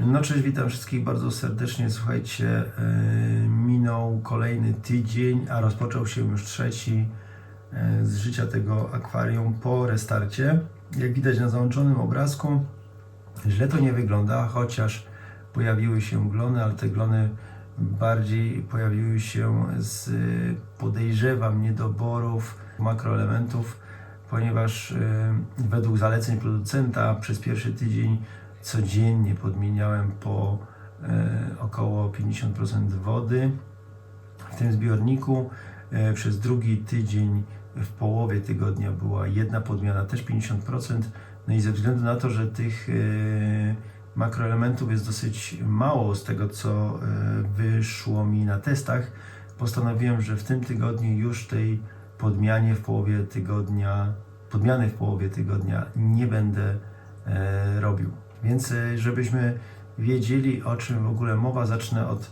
No cześć, witam wszystkich bardzo serdecznie. Słuchajcie, yy, minął kolejny tydzień, a rozpoczął się już trzeci yy, z życia tego akwarium po restarcie. Jak widać na załączonym obrazku, źle to nie wygląda, chociaż pojawiły się glony, ale te glony bardziej pojawiły się z podejrzewam niedoborów makroelementów, ponieważ yy, według zaleceń producenta przez pierwszy tydzień codziennie podmieniałem po e, około 50% wody w tym zbiorniku. E, przez drugi tydzień w połowie tygodnia była jedna podmiana, też 50%. No i ze względu na to, że tych e, makroelementów jest dosyć mało z tego, co e, wyszło mi na testach, postanowiłem, że w tym tygodniu już tej podmianie w połowie tygodnia, podmiany w połowie tygodnia nie będę e, robił. Więc żebyśmy wiedzieli o czym w ogóle mowa, zacznę od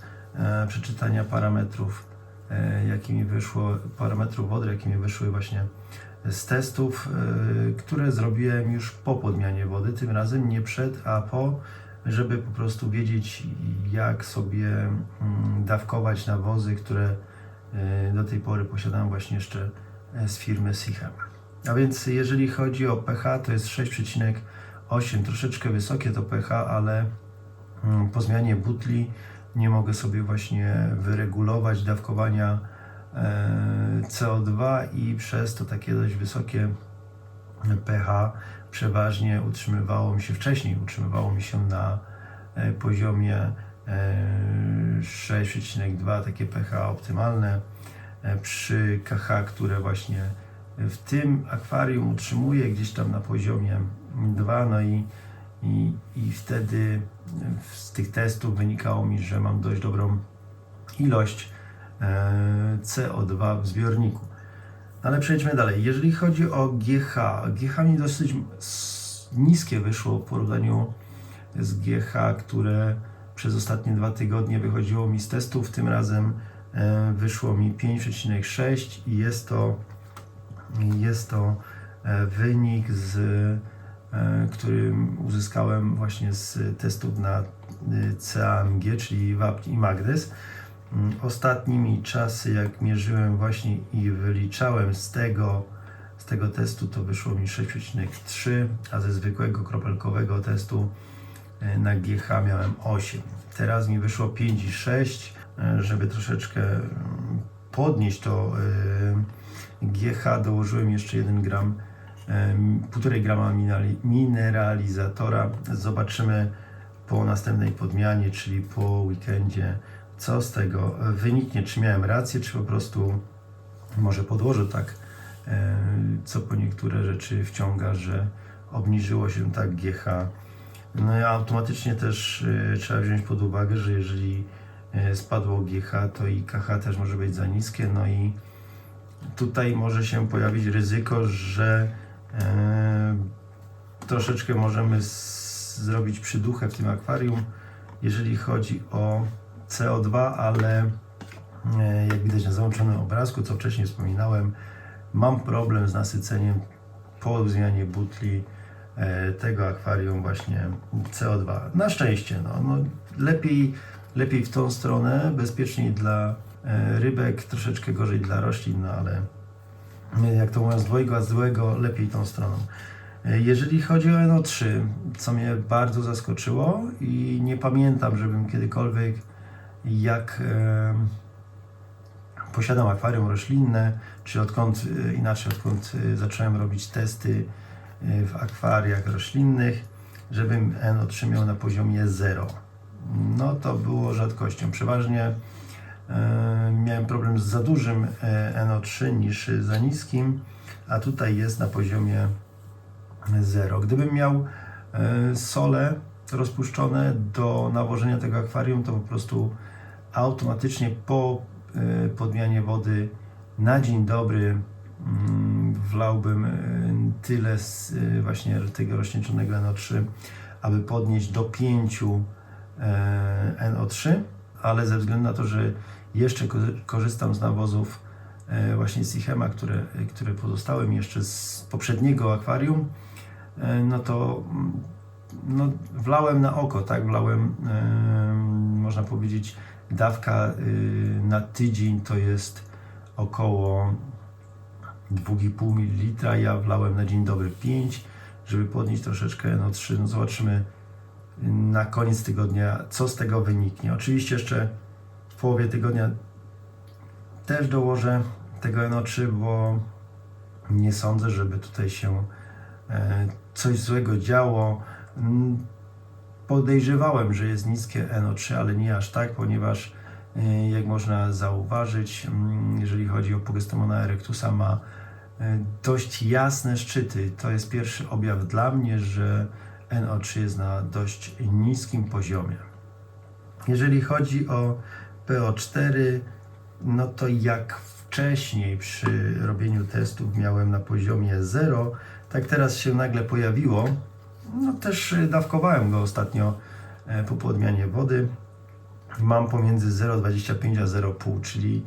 przeczytania parametrów, e, jakimi wyszło, parametrów wody, jakimi wyszły właśnie z testów, e, które zrobiłem już po podmianie wody, tym razem nie przed, a po, żeby po prostu wiedzieć jak sobie mm, dawkować nawozy, które e, do tej pory posiadałem właśnie jeszcze z firmy Sichem. A więc jeżeli chodzi o pH, to jest 6,8, troszeczkę wysokie to pH, ale mm, po zmianie butli nie mogę sobie właśnie wyregulować dawkowania e, CO2 i przez to takie dość wysokie pH przeważnie utrzymywało mi się wcześniej, utrzymywało mi się na e, poziomie e, 6,2, takie pH optymalne e, przy KH, które właśnie w tym akwarium utrzymuję gdzieś tam na poziomie 2, no i, i, i wtedy z tych testów wynikało mi, że mam dość dobrą ilość e, CO2 w zbiorniku. Ale przejdźmy dalej. Jeżeli chodzi o GH, GH mi dosyć niskie wyszło w porównaniu z GH, które przez ostatnie dwa tygodnie wychodziło mi z testów. Tym razem e, wyszło mi 5,6 i jest to jest to e, wynik, z, który uzyskałem właśnie z testów na y, CAMG, czyli WAP i Magnes. Mm, Ostatnimi czasy, jak mierzyłem właśnie i wyliczałem z tego, z tego testu, to wyszło mi 6,3, a ze zwykłego kropelkowego testu e, na GH miałem 8. Teraz mi wyszło 5,6, e, żeby troszeczkę mm, podnieść to e, GH dołożyłem jeszcze 1 gram, 1,5 grama minerali- mineralizatora. Zobaczymy po następnej podmianie, czyli po weekendzie, co z tego wyniknie. Czy miałem rację, czy po prostu może podłożę tak, co po niektóre rzeczy wciąga, że obniżyło się tak GH. No i automatycznie też e, trzeba wziąć pod uwagę, że jeżeli e, spadło GH, to i KH też może być za niskie, no i tutaj może się pojawić ryzyko, że troszeczkę możemy zrobić przyduchę w tym akwarium, jeżeli chodzi o CO2, ale e, jak widać na załączonym obrazku, co wcześniej wspominałem, mam problem z nasyceniem po zmianie butli e, tego akwarium właśnie CO2. Na szczęście, no, no lepiej, lepiej w tą stronę, bezpieczniej dla rybek, troszeczkę gorzej dla roślin, no ale jak to mówią, z dwojga złego, lepiej tą stroną. E, Jeżeli chodzi o NO3, co mnie bardzo zaskoczyło i nie pamiętam, żebym kiedykolwiek jak e, posiadam akwarium roślinne, czy odkąd, e, inaczej, odkąd e, zacząłem robić testy e, w akwariach roślinnych, żebym NO3 miał na poziomie 0. No to było rzadkością. Przeważnie miałem problem z za dużym e, NO3 niż za niskim, a tutaj jest na poziomie 0. Gdybym miał e, sole rozpuszczone do nawożenia tego akwarium, to po prostu automatycznie po e, podmianie wody na dzień dobry mm, wlałbym e, tyle z, właśnie tego rozcieńczonego NO3, aby podnieść do 5 e, NO3, ale ze względu na to, że jeszcze ko- korzystam z nawozów e, właśnie z Ichema, które, które pozostały mi jeszcze z poprzedniego akwarium, e, no to mm, no, wlałem na oko, tak, wlałem, em, można powiedzieć, dawka y, na tydzień to jest około 2,5 ml, ja wlałem na dzień dobry 5, żeby podnieść troszeczkę. NO3, no zobaczymy na koniec tygodnia, co z tego wyniknie. Oczywiście jeszcze w połowie tygodnia też dołożę tego NO3, bo nie sądzę, żeby tutaj się e, coś złego działo. Mm, Podejrzewałem, że jest niskie NO3, ale nie aż tak, ponieważ e, jak można zauważyć, mm, jeżeli chodzi o Pogestemona erectusa, ma e, dość jasne szczyty. To jest pierwszy objaw dla mnie, że NO3 jest na dość niskim poziomie. Jeżeli chodzi o PO4, no to jak wcześniej przy robieniu testów miałem na poziomie 0, tak teraz się nagle pojawiło. No też y, dawkowałem go ostatnio e, po podmianie wody. Mam pomiędzy 0,25 a 0,5, czyli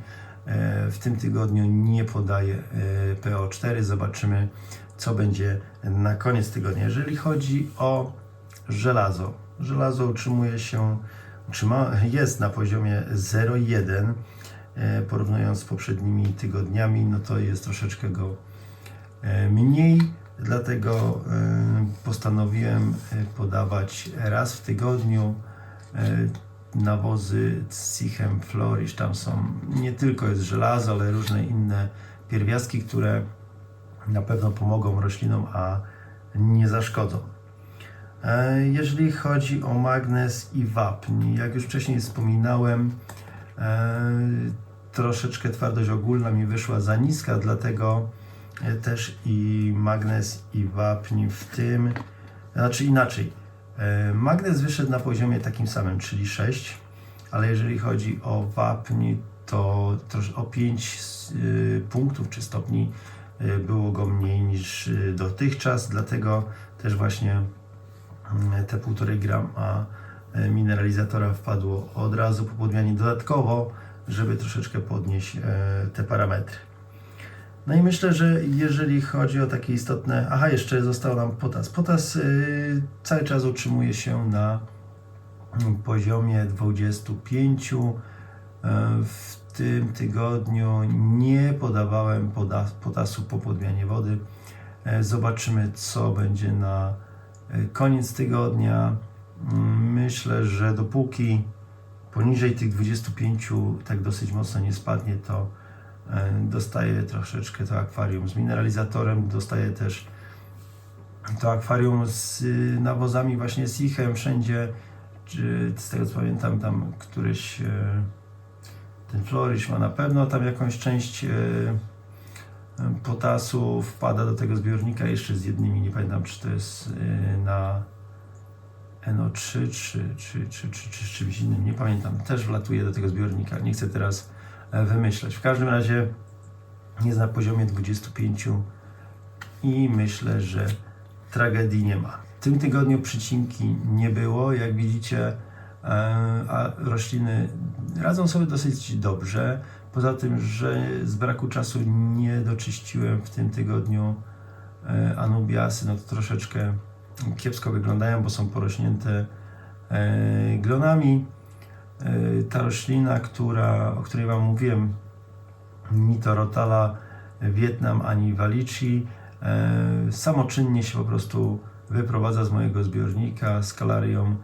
e, w tym tygodniu nie podaję e, PO4. Zobaczymy, co będzie na koniec tygodnia. Jeżeli chodzi o żelazo, żelazo utrzymuje się, utrzyma, jest na poziomie 0,1. E, Porównując z poprzednimi tygodniami, no to jest troszeczkę go e, mniej. Dlatego e, postanowiłem podawać raz w tygodniu nawozy Sichem Flourish. Tam są nie tylko jest żelazo, ale różne inne pierwiastki, które na pewno pomogą roślinom, a nie zaszkodzą. E, Jeżeli chodzi o magnez i wapń, jak już wcześniej wspominałem, e, troszeczkę twardość ogólna mi wyszła za niska, dlatego e, też i magnez i wapń w tym, znaczy inaczej. Magnez wyszedł na poziomie takim samym, czyli 6, ale jeżeli chodzi o wapń, to o 5 punktów czy stopni było go mniej niż dotychczas, dlatego też właśnie te 1,5 grama y, mineralizatora wpadło od razu po podmianie dodatkowo, żeby troszeczkę podnieść e, te parametry. No i myślę, że jeżeli chodzi o takie istotne. Aha, jeszcze został nam potas. Potas y, cały czas utrzymuje się na mm, poziomie 25. E, W tym tygodniu nie podawałem poda- potasu po podmianie wody. E, Zobaczymy, co będzie na e, koniec tygodnia. Mm, Myślę, że dopóki poniżej tych 25 tak dosyć mocno nie spadnie, to e, dostaję troszeczkę to akwarium z mineralizatorem, dostaję też to akwarium z y, nawozami właśnie z ichem wszędzie, czy z tego co pamiętam tam któryś e, ten Flourish ma na pewno tam jakąś część e, e, potasu wpada do tego zbiornika jeszcze z jednymi, nie pamiętam czy to jest e, na NO3 czy, czy, czy, czy, czy czymś innym, nie pamiętam, też wlatuje do tego zbiornika, nie chcę teraz e, wymyślać. W każdym razie jest na poziomie 25 i myślę, że tragedii nie ma. W tym tygodniu przycinki nie było, jak widzicie, e, a rośliny radzą sobie dosyć dobrze. Poza tym, że z braku czasu nie doczyściłem w tym tygodniu e, anubiasy, no to troszeczkę kiepsko wyglądają, bo są porośnięte e, glonami. E, Ta roślina, która, o której Wam mówiłem, Mitorotala Wietnam ani Walichi, e, samoczynnie się po prostu wyprowadza z mojego zbiornika z kalarią.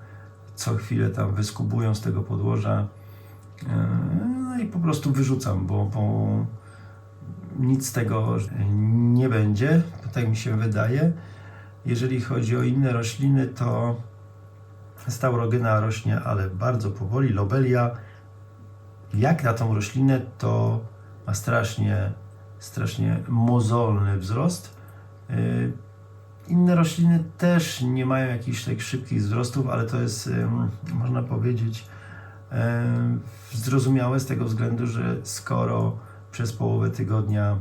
Co chwilę tam wyskubują z tego podłoża. I po prostu wyrzucam, bo, bo nic z tego nie będzie, tak mi się wydaje. Jeżeli chodzi o inne rośliny, to staurogyna rośnie, ale bardzo powoli. Lobelia, jak na tą roślinę, to ma strasznie, strasznie mozolny wzrost. Yy, Inne rośliny też nie mają jakichś tak szybkich wzrostów, ale to jest, można powiedzieć, zrozumiałe z tego względu, że skoro przez połowę tygodnia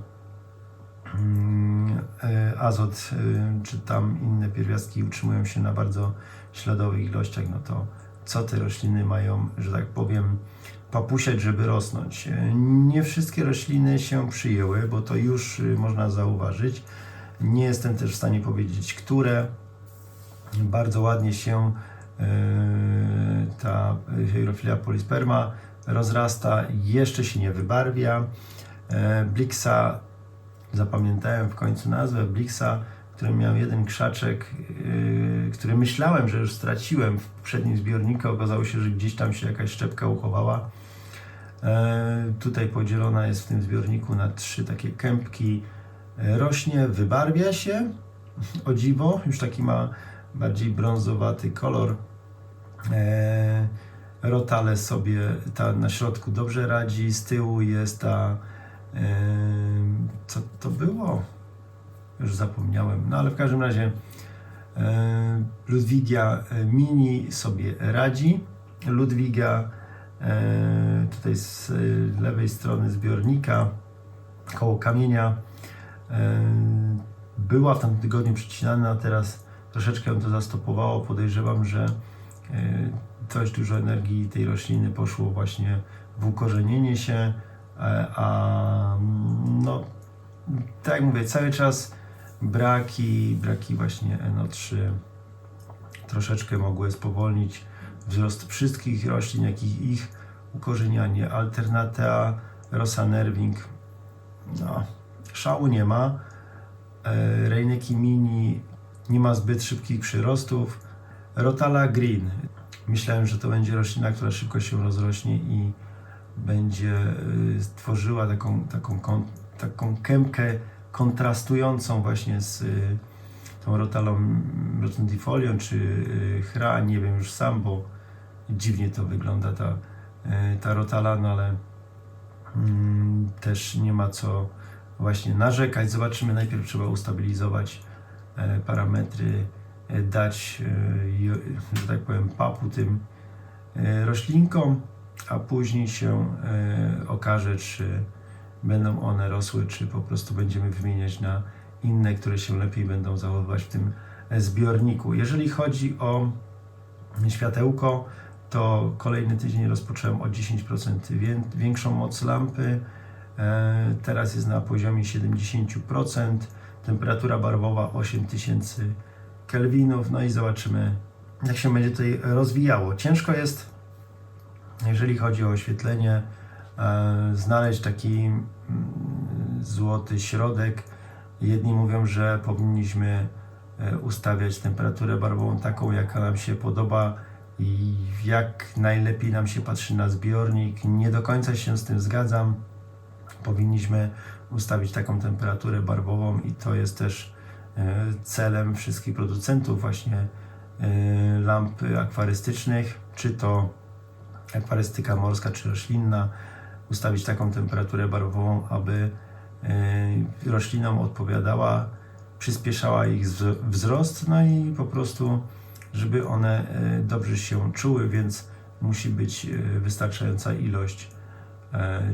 mm, e, azot e, czy tam inne pierwiastki utrzymują się na bardzo śladowych ilościach, no to co te rośliny mają, że tak powiem, papusiać, żeby rosnąć. E, Nie wszystkie rośliny się przyjęły, bo to już y, można zauważyć. Nie jestem też w stanie powiedzieć, które. Bardzo ładnie się ta hierofilia polisperma rozrasta, jeszcze się nie wybarwia. E, Blixa, zapamiętałem w końcu nazwę Blixa, który miał jeden krzaczek, yy, który myślałem, że już straciłem w przednim zbiorniku. Okazało się, że gdzieś tam się jakaś szczepka uchowała. E, Tutaj podzielona jest w tym zbiorniku na trzy takie kępki. E, Rośnie, wybarwia się, o dziwo, już taki ma bardziej brązowaty kolor. E, Rotale sobie ta na środku dobrze radzi, z tyłu jest ta, e, co to było? Już zapomniałem, no ale w każdym razie e, Ludwigia e, Mini sobie radzi. Ludwiga e, tutaj z e, lewej strony zbiornika koło kamienia e, była w tamtym tygodniu przycinana, teraz troszeczkę ją to zastopowało. Podejrzewam, że e, dość dużo energii tej rośliny poszło właśnie w ukorzenienie się, e, a no tak jak mówię, cały czas braki, braki właśnie NO3 troszeczkę mogły spowolnić wzrost wszystkich roślin, jak i ich ukorzenianie. Alternatea, Rosa Nerving, no, szału nie ma. E, Rejneki Mini nie ma zbyt szybkich przyrostów. Rotala Green. Myślałem, że to będzie roślina, która szybko się rozrośnie i będzie y, tworzyła taką, taką, taką kępkę kontrastującą właśnie z y, tą rotalą rotundifolią czy y, chra, nie wiem już sam, bo dziwnie to wygląda ta, y, ta rotala, no ale mm, też nie ma co właśnie narzekać. Zobaczymy, najpierw trzeba ustabilizować parametry, e, dać, e, że tak powiem, papu tym e, roślinkom, a później się e, okaże, czy będą one rosły, czy po prostu będziemy wymieniać na inne, które się lepiej będą zachowywać w tym e, zbiorniku. Jeżeli chodzi o światełko, to kolejny tydzień rozpocząłem o 10% wię- większą moc lampy. E, Teraz jest na poziomie 70%. Temperatura barwowa 8000 kelwinów. No i zobaczymy, jak się będzie tutaj rozwijało. Ciężko jest, jeżeli chodzi o oświetlenie, e, znaleźć taki mm, złoty środek. Jedni mówią, że powinniśmy e, ustawiać temperaturę barwową taką, jaka nam się podoba i jak najlepiej nam się patrzy na zbiornik. Nie do końca się z tym zgadzam. Powinniśmy ustawić taką temperaturę barwową i to jest też e, celem wszystkich producentów właśnie e, lamp akwarystycznych, czy to akwarystyka morska czy roślinna, ustawić taką temperaturę barwową, aby e, roślinom odpowiadała, przyspieszała ich wz- wzrost, no i po prostu, żeby one dobrze się czuły, więc musi być wystarczająca ilość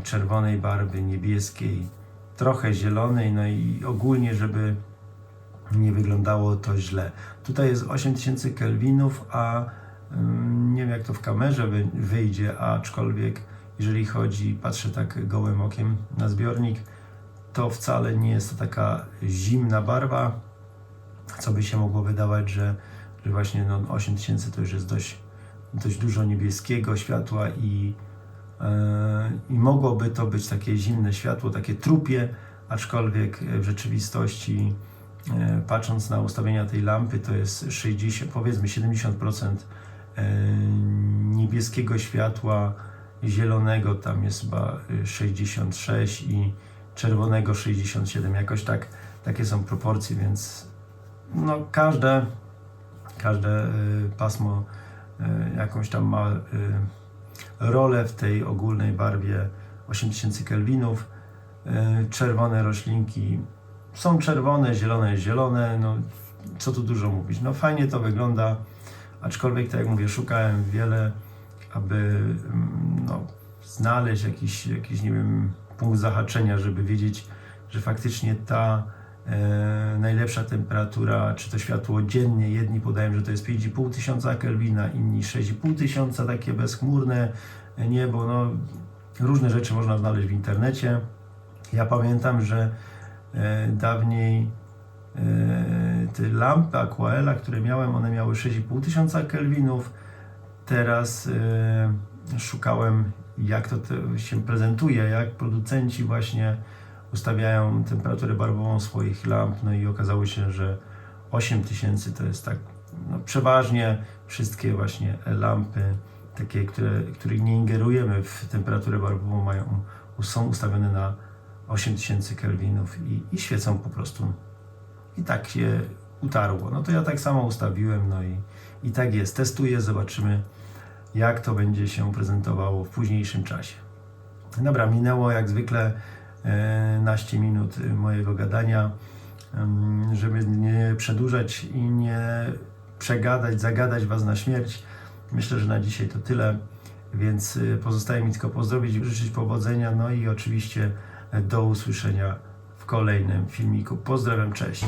czerwonej barwy, niebieskiej, trochę zielonej, no i ogólnie, żeby nie wyglądało to źle. Tutaj jest 8000 kelwinów, a ym, nie wiem jak to w kamerze wy, wyjdzie, aczkolwiek jeżeli chodzi, patrzę tak gołym okiem na zbiornik, to wcale nie jest to taka zimna barwa, co by się mogło wydawać, że, że właśnie no, 8000 to już jest dość, dość dużo niebieskiego światła i, e, i mogłoby to być takie zimne światło, takie trupie, aczkolwiek w rzeczywistości e, patrząc na ustawienia tej lampy to jest 60, powiedzmy 70% e, niebieskiego światła, zielonego tam jest chyba y, 66 i czerwonego 67, jakoś tak, takie są proporcje, więc no każde, każde pasmo jakąś tam ma rolę w tej ogólnej barwie 8000 kelwinów. Y, Czerwone roślinki są czerwone, zielone jest zielone, no co tu dużo mówić. No fajnie to wygląda, aczkolwiek tak jak mówię, szukałem wiele, aby mm, no, znaleźć jakiś, jakiś, nie wiem, punkt zahaczenia, żeby wiedzieć, że faktycznie ta e, najlepsza temperatura, czy to światło dziennie, jedni podają, że to jest 5,5 tysiąca Kelwina, inni 6,5 tysiąca, takie bezchmurne niebo, no różne rzeczy można znaleźć w internecie. Ja pamiętam, że e, dawniej e, te lampy Aquaela, które miałem, one miały 6,5 tysiąca kelwinów. Teraz e, szukałem, jak to się prezentuje, jak producenci właśnie ustawiają temperaturę barwową swoich lamp, no i okazało się, że 8000 to jest tak, no przeważnie wszystkie właśnie lampy, takie, które, których nie ingerujemy w temperaturę barwową, mają, są ustawione na 8000 kelwinów i, i świecą po prostu. I tak się utarło. No to ja tak samo ustawiłem, no i, i tak jest. Testuję, zobaczymy jak to będzie się prezentowało w późniejszym czasie. Dobra, minęło jak zwykle naście minut e, mojego gadania. Żeby nie przedłużać i nie przegadać, zagadać Was na śmierć. Myślę, że na dzisiaj to tyle, więc e, pozostaje mi tylko pozdrowić, życzyć powodzenia, no i oczywiście e, do usłyszenia w kolejnym filmiku. Pozdrawiam, cześć.